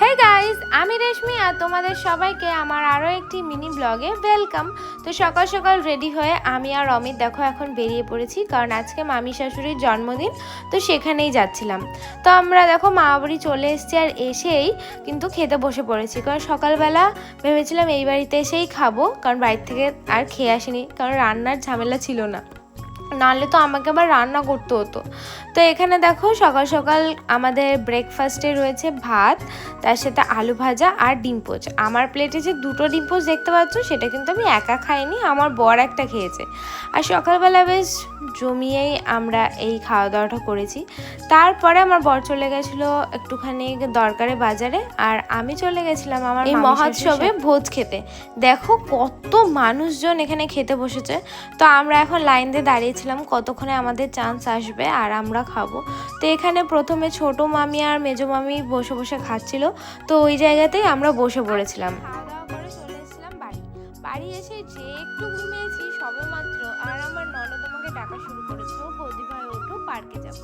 Hey guys আমি রেশমি আর তোমাদের সবাইকে আমার আরও একটি মিনি ব্লগে ওয়েলকাম তো সকাল সকাল রেডি হয়ে আমি আর অমিত দেখো এখন বেরিয়ে পড়েছি, কারণ আজকে মামি শাশুড়ির জন্মদিন, তো সেখানেই যাচ্ছিলাম। তো আমরা দেখো মা বাড়ি চলে এসেছি আর এসেই কিন্তু খেতে বসে পড়েছি, কারণ সকালবেলা ভেবেছিলাম এই বাড়িতে এসেই খাব, কারণ বাড়ির থেকে আর খেয়ে আসিনি, কারণ রান্নার ঝামেলা ছিল না। নাহলে তো আমাকে আবার রান্না করতে হতো। তো এখানে দেখো সকাল সকাল আমাদের ব্রেকফাস্টে রয়েছে ভাত তার সাথে আলু ভাজা আর ডিম পোচ। আমার প্লেটে যে দুটো ডিম পোচ দেখতে পাচ্ছ সেটা কিন্তু আমি একা খাইনি আমার বর একটা খেয়েছে। আর সকালবেলা বেশ জমিয়েই আমরা এই খাওয়া দাওয়াটা করেছি। তারপরে আমার বর চলে গেছিল একটুখানি দরকারে বাজারে আর আমি চলে গেছিলাম আমার এই মহোৎসবে ভোজ খেতে। দেখো কত মানুষজন এখানে খেতে বসেছে। তো আমরা এখন লাইন দিয়ে দাঁড়িয়েছিলাম কতক্ষণে আমাদের চান্স আসবে আর আমরা খাব। তো এখানে প্রথমে ছোট মামি আর মেজো মামি বসে বসে খাচ্ছিল। তো ওই জায়গাতেই আমরা বসে পড়েছিলাম। বাড়ি এসে যে একটু ঘুমিয়েছি সবে মাত্র আর আমার ননদ আমাকে ডাকা শুরু করেছে। বৌদি ভাই ওঠো পার্কে যাব।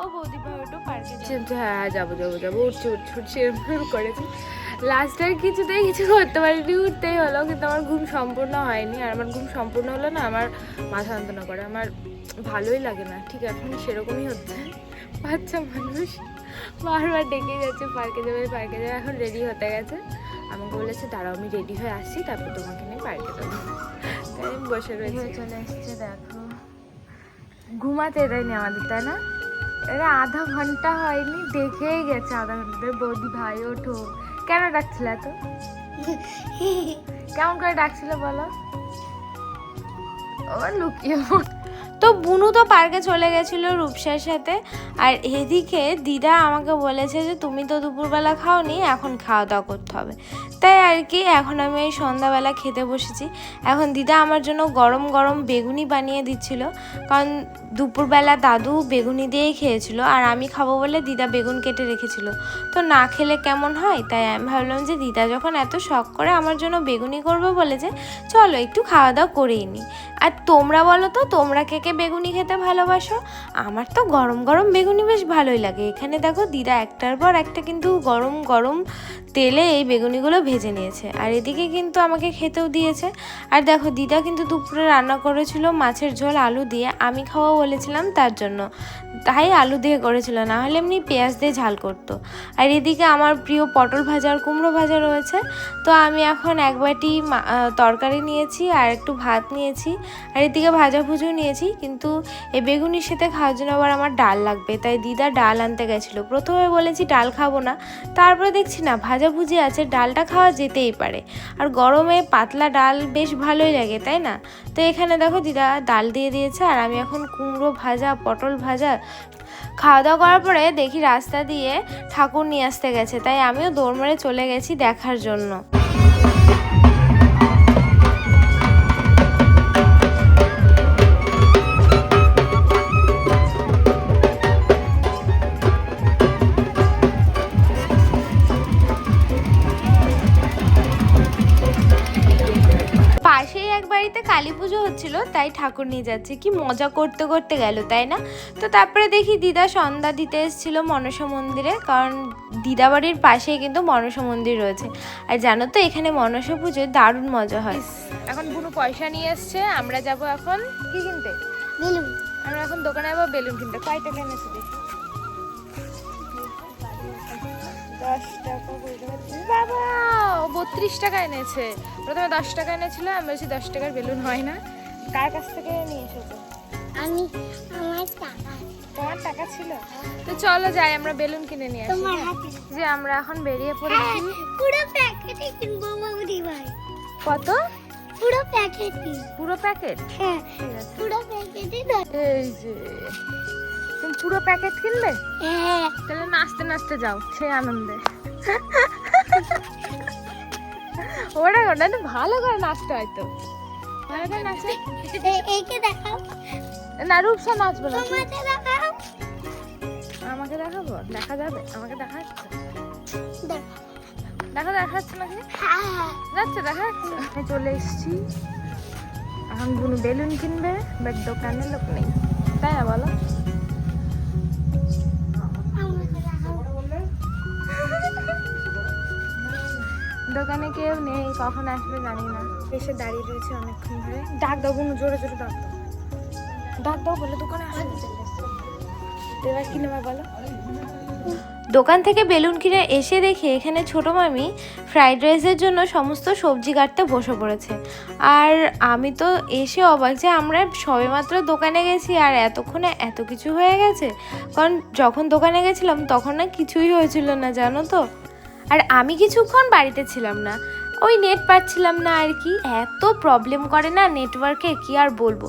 ও বৌদি ভাই ওঠো পার্কে যাব। হ্যাঁ যাব যাব যাব। উঠছি উঠছি উঠছি এরকম করেছি। লাস্ট আর কিছুতেই কিছু করতে পারিনি উঠতেই হলো কিন্তু আমার ঘুম সম্পূর্ণ হয়নি। আর আমার ঘুম সম্পূর্ণ হলো না আমার মাথা যন্ত্রণা করে। আমার ভালোই লাগে না ঠিক এখন সেরকমই হচ্ছে। বাচ্চা মানুষ বারবার ডেকে যাচ্ছে পার্কে যাবে পার্কে যাবে এখন রেডি হতে গেছে। আমাকে বলেছে দাঁড়াও আমি রেডি হয়ে আসছি তারপর তোমাকে নিয়ে পার্কে যাব। তাই বসে রয়েছি। চলে এসছে দেখো। ঘুমাতে দেয়নি আমাদের তাই না? এরা আধা ঘণ্টা হয়নি, দেখেই গেছে আধা ঘণ্টা। বৌদি ভাই, ওঠো। কেন ডাকছিল এত? কেমন করে ডাকছিল বলো? ও লুকিয়ে তো বুনু তো পার্কে চলে গেছিল রূপসার সাথে। আর এদিকে দিদা আমাকে বলেছে যে, তুমি তো দুপুরবেলা খাওনি, এখন খাওয়া দাওয়া করতে হবে। তাই আর কি, এখন আমি এই সন্ধ্যাবেলা খেতে বসেছি। এখন দিদা আমার জন্য গরম গরম বেগুনি বানিয়ে দিচ্ছিল। কারণ দুপুরবেলা দাদু বেগুনি দিয়েই খেয়েছিল আর আমি খাব বলে দিদা বেগুন কেটে রেখেছিল। তো না খেলে কেমন হয়? তাই আমি ভাবলাম যে দিদা যখন এত শখ করে আমার জন্য বেগুনি করবে বলেছে চলো একটু খাওয়া দাওয়া করেই নিই আর তোমরা বলো তো, তোমরা কে কে বেগুনি খেতে ভালোবাসো? আমার তো গরম গরম বেগুনি বেশ ভালোই লাগে। এখানে দেখো দিদা একটার পর একটা কিন্তু গরম গরম তেলে এই বেগুনিগুলো ভেজে নিয়েছে। আর এদিকে কিন্তু আমাকে খেতেও দিয়েছে। আর দেখো, দিদা কিন্তু দুপুরে রান্না করেছিল মাছের ঝোল, আলু দিয়ে। আমি খাওয়া বলেছিলাম তার জন্য। তাই আলু দিয়ে করেছিল, না হলে এমনি পেঁয়াজ দিয়ে ঝাল করতো। আর এদিকে আমার প্রিয় পটল ভাজা আর কুমড়ো ভাজা রয়েছে। তো আমি এখন এক বাটি তরকারি নিয়েছি আর একটু ভাত নিয়েছি। আর এদিকে ভাজা ভুজু নিয়েছি, কিন্তু এই বেগুনির সাথে খাওয়ার জন্য আবার আমার ডাল লাগবে। তাই দিদা ডাল আনতে গেছিল। প্রথমে বলেছি ডাল খাব না, তারপরে দেখছি না ভাজা ভুজি আছে, ডালটা খাওয়া যেতেই পারে। আর গরমে পাতলা ডাল বেশ ভালোই লাগে, তাই না? তো এখানে দেখো দিদা ডাল দিয়ে দিয়েছে, আর আমি এখন কুমড়ো ভাজা, পটল ভাজা খাওয়া দাওয়া করার পরে দেখি রাস্তা দিয়ে ঠাকুর নিয়ে আসতে গেছে, তাই আমিও দৌড় মারে চলে গেছি দেখার জন্য। তাই ঠাকুর নিয়ে যাচ্ছে। কি মজা করতে করতে গেল তাই না? তো তারপরে দেখি দিদা সন্ধ্যা দিতে এসেছিল মনসা মন্দিরে কারণ দিদা বাড়ির পাশেই কিন্তু মনসা মন্দির রয়েছে। আর জানো তো এখানে মনসা পুজোয় দারুণ মজা হয়। এখন বুনু পয়সা নিয়ে এসছে আমরা যাব এখন কি কিনতে? বেলুন। আমরা এখন দোকানে যাব বেলুন কিনতে। কয় টাকা এনেছে দেখি। দশ টাকা বাবা ও বত্রিশ টাকা এনেছে। প্রথমে দশ টাকা এনেছিল আমি বলছি দশ টাকার বেলুন হয় না। কার কাছ থেকে নিয়ে এসেছ? আমি আমার টাকা। তোমার টাকা ছিল? তো চলো যাই আমরা বেলুন কিনে নিয়ে আসি। যে আমরা এখন বেরিয়ে পড়েছি। পুরো প্যাকেটই কিনবো বৌদি ভাই। কত? পুরো প্যাকেটই। পুরো প্যাকেট? হ্যাঁ পুরো প্যাকেটই এই যে তুমি পুরো প্যাকেট কিনবে? হ্যাঁ। তাহলে নাচতে নাচতে যাও সেই আনন্দে। ওরা ওটা ভালো করে নাচতে হয়তো করে নাচে দেখাও। না রূপসা নাচবে না। তোমাকে দেখাও। আমাকে দেখাবো? দেখা যাবে? আমাকে দেখাচ্ছে দেখাও। দেখা। দেখাচ্ছে নাকি? হ্যাঁ যাচ্ছে দেখা যাচ্ছে। আমি চলে এসেছি। এখন বুনু বেলুন কিনবে বাট দোকানে লোক নেই। তাই না বলো? দোকানে কেউ নেই কখন আসবে জানি না। এসে দাঁড়িয়ে রয়েছে অনেকক্ষণ ধরে। ডাক দাও বোন জোরে জোরে ডাক দাও। ডাক দাও বলে দোকানে এবার কি নেবা বলো? দোকান থেকে বেলুন কিনে এসে দেখি এখানে ছোট মামি ফ্রাইড রাইসের জন্য সমস্ত সবজি কাটতে বসে পড়েছে। আর আমি তো এসে অবাক যে আমরা সবেমাত্র দোকানে গেছি আর এতক্ষণে এত কিছু হয়ে গেছে। কারণ যখন দোকানে গেছিলাম তখন না কিছুই হয়েছিল না জানো তো? আর আমি কিছুক্ষণ বাড়িতে ছিলাম না। ওই নেট পাচ্ছিলাম না আর কি। এত প্রবলেম করে না নেটওয়ার্কে কি আর বলব?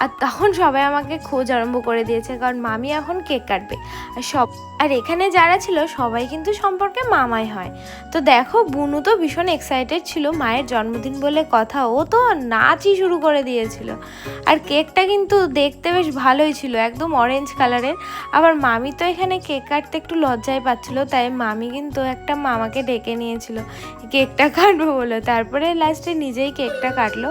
আর তখন সবাই আমাকে খোঁজ আরম্ভ করে দিয়েছে, কারণ মামি এখন কেক কাটবে। আর সব, আর এখানে যারা ছিল, সবাই কিন্তু সম্পর্কে মামাই হয়। তো দেখো, বুনু তো ভীষণ এক্সাইটেড ছিল, মায়ের জন্মদিন বলে কথা, ও তো নাচই শুরু করে দিয়েছিল। আর কেকটা কিন্তু দেখতে বেশ ভালোই ছিল, একদম অরেঞ্জ কালারের আবার মামি তো এখানে কেক কাটতে একটু লজ্জায় পাচ্ছিল, তাই মামি কিন্তু একটা মামাকে ডেকে নিয়েছিল, কেকটা কাটবো বলে। তারপরে লাস্টে নিজেই কেকটা কাটলো।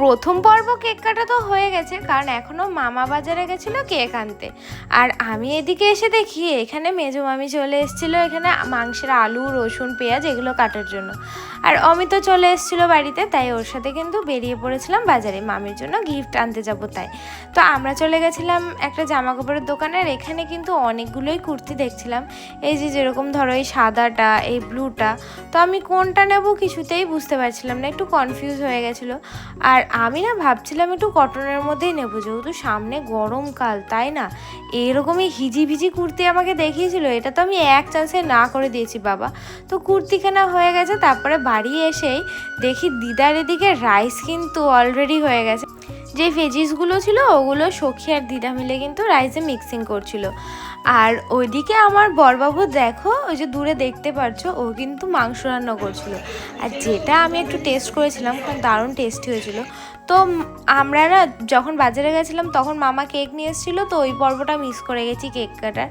প্রথম পর্ব কেক কাটা তো হয়ে গেছে, কারণ এখনও মামা বাজারে গেছিল কেক আনতে। আর আমি এদিকে এসে দেখি, এখানে মেজো মামি চলে এসেছিল, এখানে মাংসের আলু, রসুন, পেঁয়াজ এগুলো কাটার জন্য। আর অমিত চলে এসেছিল বাড়িতে, তাই ওর সাথে কিন্তু বেরিয়ে পড়েছিলাম বাজারে, মামির জন্য গিফট আনতে যাব তাই। তো আমরা চলে গেছিলাম একটা জামা কাপড়ের দোকানে, আর এখানে কিন্তু অনেকগুলোই কুর্তি দেখছিলাম। এই যে যেরকম ধরো এই সাদাটা, এই ব্লুটা, তো আমি কোনটা নেব কিছুতেই বুঝতে পারছিলাম না, একটু কনফিউজ হয়ে গেছিল। আর আমি না ভাবছিলাম একটু কটনের মধ্যেই নেব, যেহেতু সামনে গরমকাল তাই না? এরকমই হিজি ভিজি কুর্তি আমাকে দেখিয়েছিল, এটা তো আমি এক চান্সে না করে দিয়েছি বাবা। তো কুর্তি কেনা হয়ে গেছে, তারপরে বাড়ি এসেই দেখি দিদার এদিকে রাইস কিন্তু অলরেডি হয়ে গেছে। যে ভেজিসগুলো ছিল, ওগুলো সখী আর দিদা মিলে কিন্তু রাইসে মিক্সিং করছিল। আর ওইদিকে আমার বরবাবু দেখো, ওই যে দূরে দেখতে পারছ, ও কিন্তু মাংস রান্না করছিল। আর যেটা আমি একটু টেস্ট করেছিলাম কারণ দারুণ টেস্টি হয়েছিল। তো আমরা না যখন বাজারে গেছিলাম তখন মামা কেক নিয়ে এসেছিল তো ওই পর্বটা মিস করে গেছি কেক কাটার।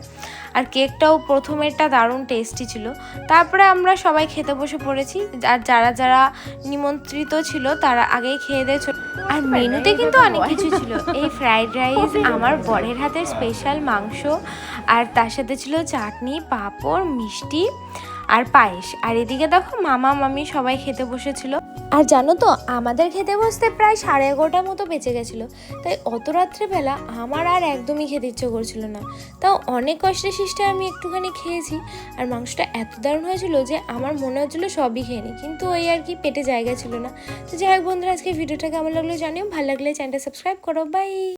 আর কেকটাও প্রথমেরটা দারুণ টেস্টি ছিল। তারপরে আমরা সবাই খেতে বসে পড়েছি আর যারা যারা নিমন্ত্রিত ছিল তারা আগেই খেয়ে দিয়ে আর মেনুতে কিন্তু অনেক কিছু ছিল। এই ফ্রাইড রাইস আমার বরের হাতের স্পেশাল মাংস আর তার সাথে ছিল চাটনি পাঁপড় মিষ্টি আর পায়েস। আর এদিকে দেখো মামা মামি সবাই খেতে বসেছিল। আর জানো তো, আমাদের খেতে বসতে প্রায় সাড়ে এগারোটার মতো বেঁচে গেছিল। তাই অত রাত্রেবেলা আমার আর একদমই খেতে ইচ্ছে করছিল না। তাও অনেক কষ্টে শিষ্টে আমি একটুখানি খেয়েছি। আর মাংসটা এত দারুণ হয়েছিল যে আমার মনে হচ্ছিল সবই খেয়ে নিই কিন্তু ওই আর কি পেটে জায়গা ছিল না। তো যাই হোক বন্ধুরা আজকে ভিডিওটা কেমন লাগল জানিও। ভালো লাগলে চ্যানেলটা সাবস্ক্রাইব করো। বাই